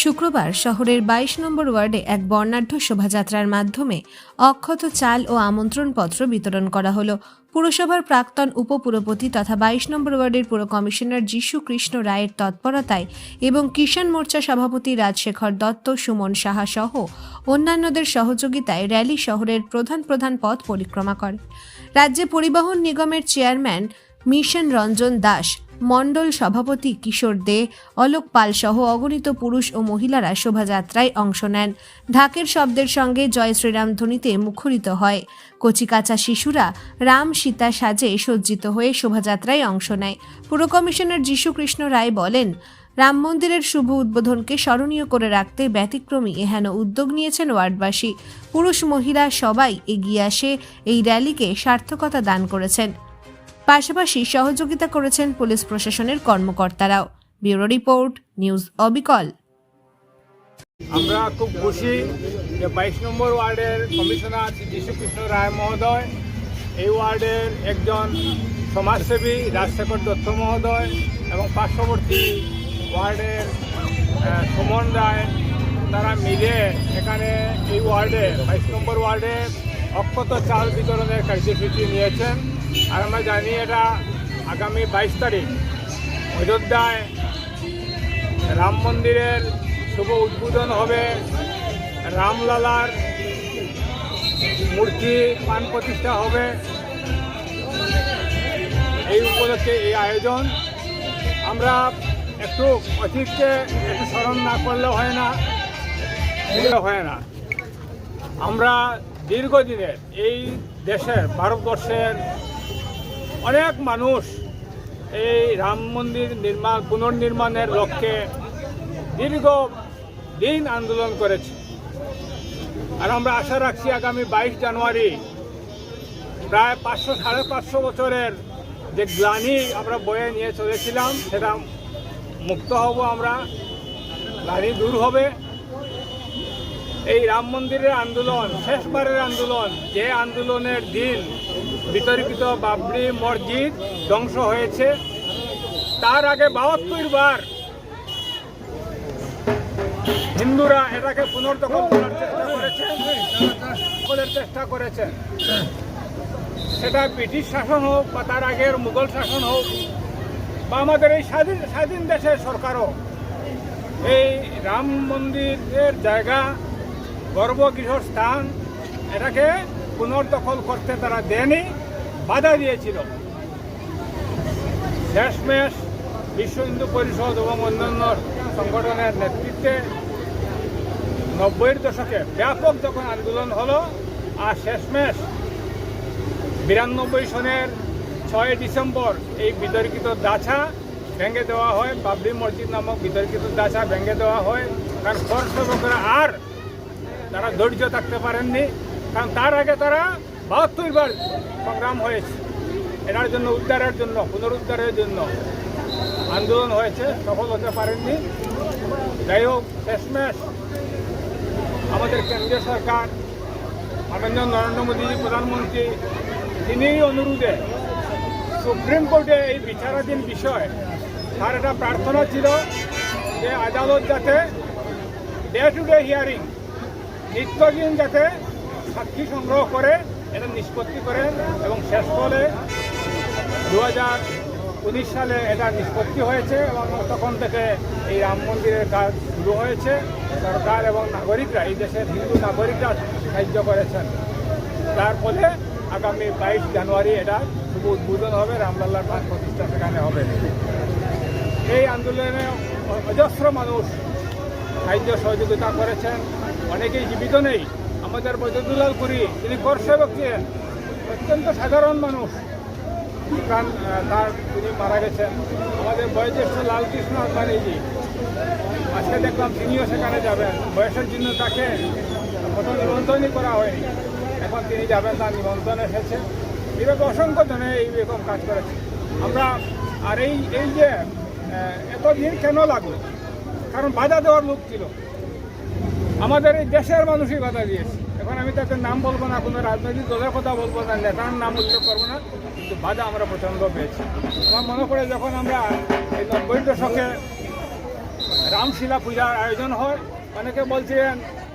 শুক্রবার শহরের বাইশ নম্বর ওয়ার্ডে এক বর্ণাঢ্য শোভাযাত্রার মাধ্যমে অক্ষত চাল ও আমন্ত্রণপত্র বিতরণ করা হলো। পুরসভার প্রাক্তন উপপুরপতি তথা বাইশ নম্বর ওয়ার্ডের পুর কমিশনার যীশু কৃষ্ণ রায়ের তৎপরতায় এবং কিষাণ মোর্চা সভাপতি রাজশেখর দত্ত, সুমন সাহা সহ অন্যান্যদের সহযোগিতায় র্যালি শহরের প্রধান প্রধান পথ পরিক্রমা করে। রাজ্যে পরিবহন নিগমের চেয়ারম্যান মিশন রঞ্জন দাস মণ্ডল সভাপতি কিশোর দে, অলোক পাল সহ অগণিত পুরুষ ও মহিলারা শোভাযাত্রায় অংশ নেন। ঢাকের শব্দের সঙ্গে জয় শ্রীরাম ধ্বনিতে মুখরিত হয়। কচিকাচা শিশুরা রাম সীতা সাজে সজ্জিত হয়ে শোভাযাত্রায় অংশ নেয়। পুর কমিশনার যীশুকৃষ্ণ রায় বলেন, রাম মন্দিরের শুভ উদ্বোধনকে স্মরণীয় করে রাখতে ব্যতিক্রমী এহেন উদ্যোগ নিয়েছেন ওয়ার্ডবাসী। পুরুষ মহিলা সবাই এগিয়ে আসে, এই র্যালিকে সার্থকতা দান করেছেন। পাশাপাশি সহযোগিতা করেছেন পুলিশ প্রশাসনের কর্মকর্তারাও। ব্যুরো রিপোর্ট, নিউজ অবিকল। আমরা খুব খুশি যে বাইশ নম্বর ওয়ার্ডের কমিশনার যীশুকৃষ্ণ রায় মহোদয়, এই ওয়ার্ডের একজন সমাজসেবী রাজশেখর দত্ত মহোদয় এবং পার্শ্ববর্তী ওয়ার্ডের সুমন রায়, তারা মিলে এখানে এই ওয়ার্ডে, বাইশ নম্বর ওয়ার্ডে অক্ষত চাল বিতরণের কার্যসূচি নিয়েছেন। আর আমরা জানি এটা আগামী বাইশ তারিখ। অযোধ্যায় রাম মন্দিরের শুভ উদ্বোধন হবে রামলালার মূর্তি পান প্রতিষ্ঠা হবে। এই উপলক্ষে এই আয়োজন। আমরা একটু অতীতকে একটু স্মরণ না করলে হয় না হয় না। আমরা দীর্ঘদিনের এই দেশের, ভারতবর্ষের অনেক মানুষ এই রাম মন্দির নির্মাণ পুনর্নির্মাণের লক্ষ্যে দীর্ঘ দিন আন্দোলন করেছে। আর আমরা আশা রাখছি আগামী বাইশ জানুয়ারি প্রায় পাঁচশো, সাড়ে পাঁচশো বছরের যে গ্লানি আমরা বয়ে নিয়ে চলেছিলাম, সেটা মুক্ত হব আমরা। গ্লানি দূর হবে। এই রাম মন্দিরের আন্দোলন, শেষবারের আন্দোলন, যে আন্দোলনের দিন বিতর্কিত বাবরি মসজিদ ধ্বংস হয়েছে, তার আগে বাহাত্তর বার হিন্দুরা এটাকে পুনর্দখল করার চেষ্টা করেছে দখলের চেষ্টা করেছে। সেটা ব্রিটিশ শাসন হোক বা তার আগের মুঘল শাসন হোক, বা আমাদের এই স্বাধীন স্বাধীন দেশের সরকারও, এই রাম মন্দিরের জায়গা গর্ভগৃহ স্থান এটাকে পুনর্দখল করতে তারা দেয়নি, বাধা দিয়েছিল। শেষমেশ বিশ্ব হিন্দু পরিষদ এবং অন্যান্য সংগঠনের নেতৃত্বে নব্বইয়ের দশকে ব্যাপক যখন আন্দোলন হলো, আর শেষমেশ বিরানব্বই সনের ছয় ডিসেম্বর এই বিতর্কিত দাছা ভেঙে দেওয়া হয়। বাবরি মসজিদ নামক বিতর্কিত দাছা ভেঙে দেওয়া হয়। কারণ কর সেবকরা আর তারা ধৈর্য থাকতে পারেননি, কারণ তার আগে তারা বাহাত্তর বার সংগ্রাম হয়েছে। এটার জন্য উদ্ধারের জন্য, পুনরুদ্ধারের জন্য আন্দোলন হয়েছে, সফল হতে পারেননি। যাই হোক, শেষমেশ আমাদের কেন্দ্রীয় সরকার, মাননীয় নরেন্দ্র মোদীজি, প্রধানমন্ত্রী তিনি অনুরোধে সুপ্রিম কোর্টে এই বিচারাধীন বিষয় তার একটা প্রার্থনা ছিল যে আদালত যাতে ডে টু ডে হিয়ারিং নিত্যদিন যাতে সাক্ষী সংগ্রহ করে, এটা নিষ্পত্তি করেন এবং শেষ ফলে দু উনিশ সালে এটা নিষ্পত্তি হয়েছে এবং তখন থেকে এই রাম মন্দিরের কাজ শুরু হয়েছে। সরকার এবং নাগরিকরা, এই দেশের হিন্দু নাগরিকরা সাহায্য করেছেন। তার ফলে আগামী বাইশ জানুয়ারি এটা শুভ উদ্বোধন হবে রামলাল্লার প্রাণ প্রতিষ্ঠা সেখানে হবে। এই আন্দোলনে অজস্র মানুষ সাহায্য সহযোগিতা করেছেন। অনেকেই জীবিত নেই। আমাদের বৈদ্যুৎলাল পুরী তিনি কর সেবক ছিলেন অত্যন্ত সাধারণ মানুষ তার তিনি মারা গেছেন। আমাদের বয়োজ্যেষ্ঠ লালকৃষ্ণ আদবানিজি আজকে দেখলাম তিনিও সেখানে যাবেন। বয়সের জন্য তাকে প্রথম নিমন্ত্রণই করা হয়নি এখন তিনি যাবেন তার নিমন্ত্রণ এসেছে। এইভাবে অসংখ্য জনে এইরকম কাজ করেছে। আমরা আর এই এই যে আহ, এতদিন কেন লাগল? কারণ বাধা দেওয়ার লোক ছিল। আমাদের এই দেশের মানুষই বাধা দিয়েছে। এখন আমি তাদের নাম বলব না, কোনো রাজনৈতিক দলের কথা বলব না, নেতার নাম উল্লেখ করব না, কিন্তু বাধা আমরা প্রচণ্ড পেয়েছি। আমার মনে পড়ে যখন আমরা এই নব্বই দশকে রামশিলা পূজার আয়োজন হয়, অনেকে বলছেন